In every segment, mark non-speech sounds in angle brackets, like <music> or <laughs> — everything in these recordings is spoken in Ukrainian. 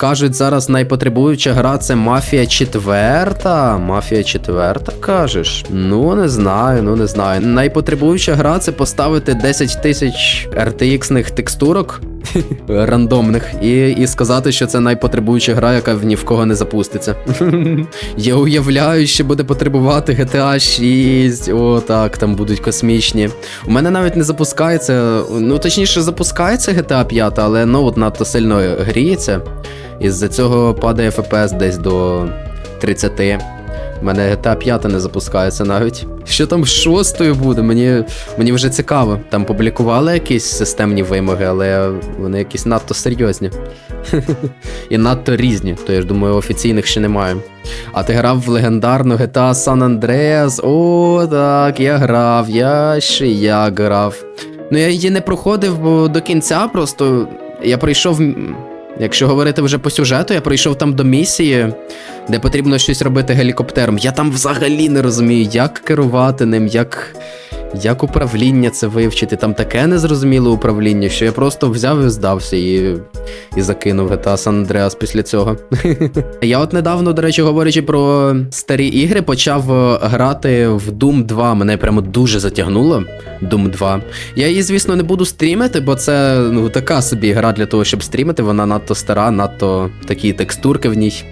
Кажуть, зараз найпотребуюча гра це Мафія четверта. Мафія четверта, кажеш? Ну, не знаю, ну не знаю. Найпотребуюча гра це поставити 10 тисяч RTX-них текстурок <laughs> рандомних і, і сказати, що це найпотребуюча гра, яка в ні в кого не запуститься. <laughs> Я уявляю, що буде потребувати GTA 6. О, так, там будуть космічні. У мене навіть не запускається. Ну, точніше, запускається GTA 5, але ноут надто сильно гріється. Із-за цього падає FPS десь до 30. У мене GTA 5 не запускається навіть. Що там з шостою буде? Мені, мені вже цікаво. Там публікували якісь системні вимоги, але вони якісь надто серйозні. <laughs> І надто різні, то я ж думаю, офіційних ще немає. А ти грав в легендарну GTA San Andreas? О, так, я грав, я ще як грав. Ну я її не проходив бо до кінця, просто я прийшов. Якщо говорити вже по сюжету, я прийшов там до місії, де потрібно щось робити гелікоптером. Я там взагалі не розумію, як керувати ним, як, як управління це вивчити. Там таке незрозуміле управління, що я просто взяв і здався і, і закинув GTA San Andreas після цього. <laughs> Я от недавно, до речі, говорячи про старі ігри, почав е, грати в Doom 2. Мене прямо дуже затягнуло. Doom 2. Я її, звісно, не буду стрімити, бо це ну, така собі гра для того, щоб стрімити. Вона надто стара, надто такі текстурки в ній.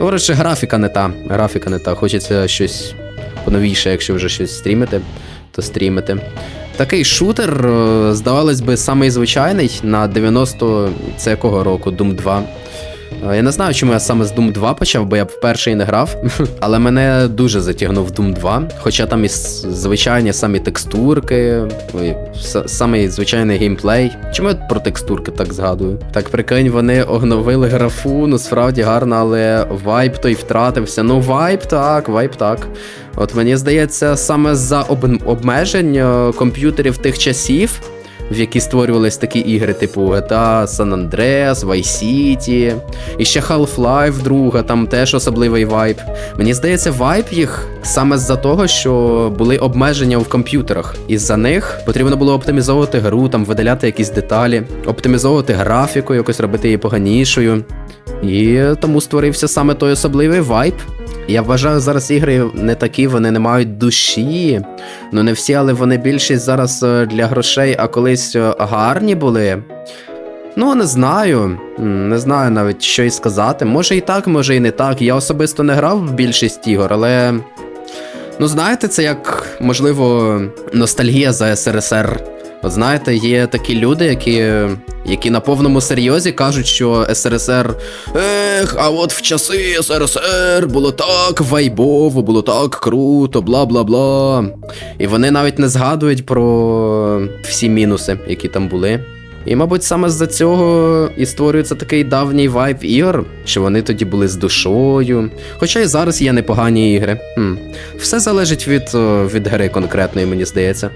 Ну, графіка не та. Графіка не та. Хочеться щось поновіше, якщо вже щось стрімити, то стрімити. Такий шутер, е, здавалось би, самий звичайний на 90 це якого року? Doom 2. Е, Я не знаю, чому я саме з Doom 2 почав, бо я вперше і не грав. <laughs> Але мене дуже затягнув Doom 2. Хоча там і звичайні самі текстурки, самий звичайний геймплей. Чому я про текстурки так згадую? Так прикинь, вони огновили графу, ну справді гарно, але вайп той втратився. Ну, вайп так, вайп так. От мені здається, саме за об- обмежень е, комп'ютерів тих часів в які створювались такі ігри, типу GTA, San Andreas, Vice City, і ще Half-Life 2, там теж особливий вайб. Мені здається, вайб їх саме з-за того, що були обмеження в комп'ютерах. І за них потрібно було оптимізовувати гру, там видаляти якісь деталі, оптимізовувати графіку, якось робити її поганішою. І тому створився саме той особливий вайб. Я вважаю, зараз ігри не такі, вони не мають душі. Ну не всі, але вони більшість зараз е, для грошей, а колись е, гарні були. Ну, не знаю. Не знаю навіть, що й сказати. Може і так, може і не так. Я особисто не грав в більшість ігор, але. Ну, знаєте, це як, можливо, ностальгія за СРСР. Знаєте, є такі люди, які, які на повному серйозі кажуть, що СРСР. Ех, а от в часи СРСР було так вайбово, було так круто, бла бла бла. І вони навіть не згадують про всі мінуси, які там були. І, мабуть, саме з-за цього і створюється такий давній вайб ігор, що вони тоді були з душою. Хоча і зараз є непогані ігри. Хм. Все залежить від, від гри конкретної, мені здається.